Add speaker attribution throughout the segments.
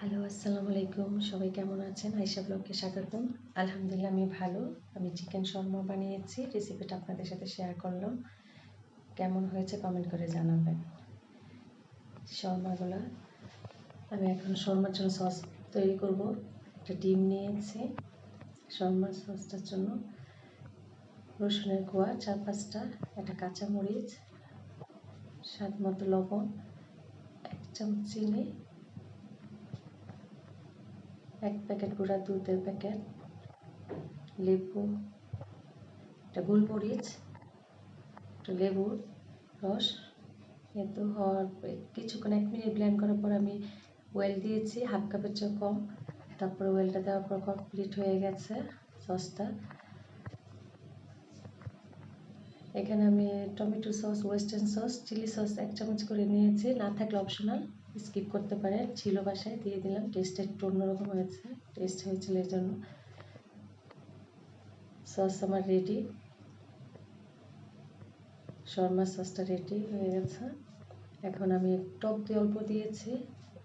Speaker 1: Hello আসসালামু আলাইকুম। সবাই কেমন আছেন? আইসা ব্লগকে স্বাগতম। আলহামদুলিল্লাহ, আমি ভালো। আমি চিকেন শর্মা বানিয়েছি। রেসিপিটা আপনাদের সাথে শেয়ার করলাম। কেমন হয়েছে কমেন্ট করে জানাবেন। শর্মাগুলো, আমি এখন শর্মার জন্য সস তৈরি করব। একটা ডিম নিয়েছি। শর্মার সসটার জন্য রসুনের কোয়া চার পাঁচটা একটা কাঁচামরিচ, স্বাদ মতো লবণ, এক চামচ চিনি এক প্যাকেট গুঁড়া দুধের প্যাকেট লেবু, একটা গোলমরিচ, একটা লেবুর রস, এতো হওয়ার কিছুক্ষণ এক মিনিট ব্লেন্ড করার পর আমি ওয়েল দিয়েছি হাফ কাপের চেয়ে কম। তারপরে ওয়েলটা দেওয়ার পর কমপ্লিট হয়ে গেছে সসটা এখানে আমি tomato sauce western sauce chilli sauce এক চামচ করে নিয়েছি, না থাকলে অপশনাল স্কিপ করতে পারে। ছিল বাসায়, দিয়ে দিলাম। টেস্টটা একটু অন্যরকম হয়েছে। টেস্ট হয়েছিল এর জন্য। সস আমার রেডি শর্মা সসটা রেডি হয়ে গেছে। এখন আমি টক দিয়ে অল্প দিয়েছি।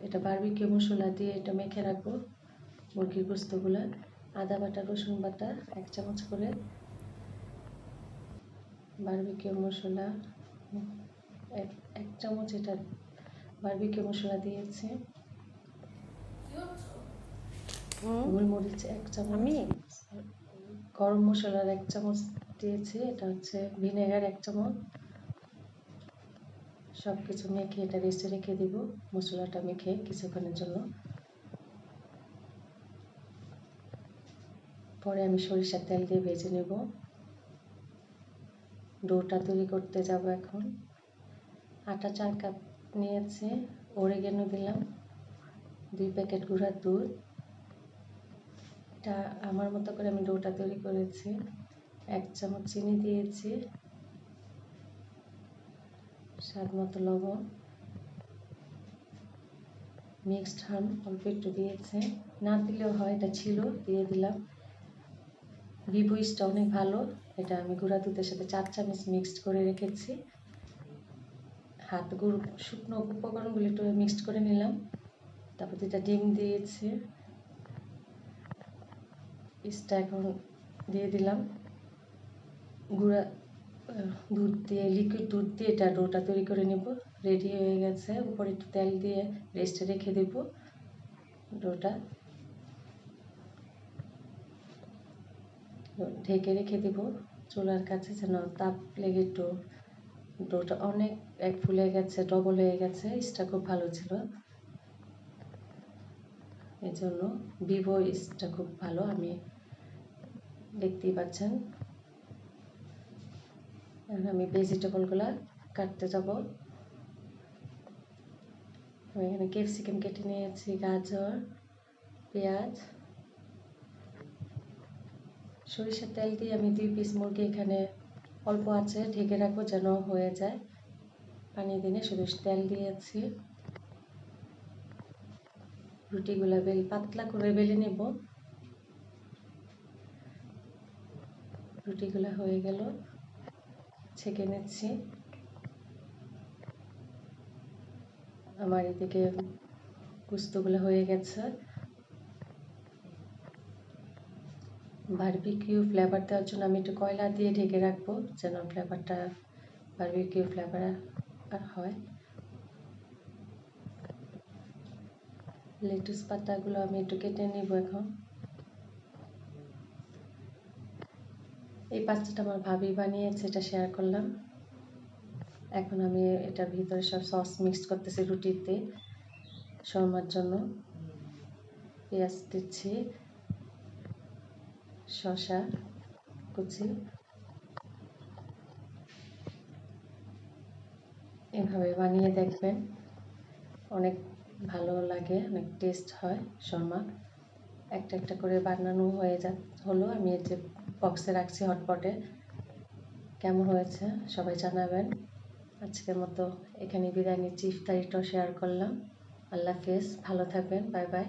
Speaker 1: এটা বারবিকিউ মশলা দিয়ে এটা মেখে রাখব। মুরগির গোস্তগুলো আদা বাটা, রসুন বাটা এক চামচ করে। বারবিকিউ মশলা এক এক চামচ এটা বারবিকিউ মশলা দিয়েছি। গোলমরিচ এক চামচ।
Speaker 2: আমি?
Speaker 1: গরম মশলার এক চামচ দিয়েছি। এটা হচ্ছে ভিনেগার এক চামচ। সব কিছু মেখে এটা রেস্টে রেখে দিব। মশলাটা মেখে কিছুক্ষণের জন্য। পরে আমি সরিষার তেল দিয়ে ভেজে নেব। ডোটা তৈরি করতে যাব এখন। আটা চার কাপ নিয়েছি ওরেগেনো দিলাম, দুই প্যাকেট গুঁড়ার দুধ। এটা আমার মতো করে আমি ডোটা তৈরি করেছি, এক চামচ চিনি দিয়েছি, স্বাদ মতো লবণ মিক্সড হার্ম অল্প একটু দিয়েছে। না দিলেও হয়, এটা ছিল, দিয়ে দিলাম। বিভুইসটা অনেক ভালো, এটা আমি গুঁড়া দুধের সাথে চার চামচ মিক্সড করে রেখেছি। হাত গুঁড়ো শুকনো উপকরণগুলো একটু মিক্সড করে নিলাম। তারপর দুটা ডিম দিয়েছি। ইস্টটা এখন দিয়ে দিলাম। গুঁড়া দুধ দিয়ে লিকুইড দুধ দিয়ে এটা ডোটা তৈরি করে নেব। রেডি হয়ে গেছে। উপরে একটু তেল দিয়ে রেস্টে রেখে দেব ডোটা। ঢেকে রেখে দেব। চুলার কাছে যেন তাপ লেগে একটু ডোটা অনেক, এক ফুলে গেছে ডবল হয়ে গেছে, ইস্টটা খুব ভালো ছিল। এই জন্য ভিভো ইস্টটা খুব ভালো, আমি দেখতেই পাচ্ছেন। আমি ভেজিটেবলগুলো কাটতে যাব। আমি এখানে ক্যাপসিকাম কেটে নিয়েছি, গাজর, পেঁয়াজ। সরিষার তেল দিয়ে আমি দুই পিস মুরগি এখানে অল্প আছে, ঢেকে রাখব যেন হয়ে যায়। পানি দিনে শুধু তেল দিয়েছি। রুটিগুলো বেল পাতলা করে বেলে নেব। রুটিগুলো হয়ে গেল, ছেঁকে নিচ্ছি। আমার এদিকে কুস্তগুলো হয়ে গেছে। বারবিকিউ ফ্লেভার দেওয়ার জন্য আমি একটু কয়লা দিয়ে ঢেকে রাখব, যেন ফ্লেভারটা বারবিকিউ ফ্লেভার হয়। লেটুস পাতাগুলো আমি একটু কেটে নিব এখন। এই পাস্তাটা আমার ভাবি বানিয়েছে, এটা শেয়ার করলাম। এখন আমি এটার ভিতরে সব সস মিক্স করতেছি রুটিতে, শর্মার জন্য। পেঁয়াজ দিচ্ছি। শসা কুচি। এভাবে বানিয়ে দেখবেন। অনেক ভালো লাগে, অনেক টেস্ট হয় শর্মা। একটা একটা করে বানানো হয়ে যা হলো আমি এই যে বক্সে রাখছি হটপটে কেমন হয়েছে সবাই জানাবেন। আজকের মতো এখানে বিরিয়ানির চিফ তারিখটাও শেয়ার করলাম। আল্লাহ হাফেজ, ভালো থাকবেন বাই বাই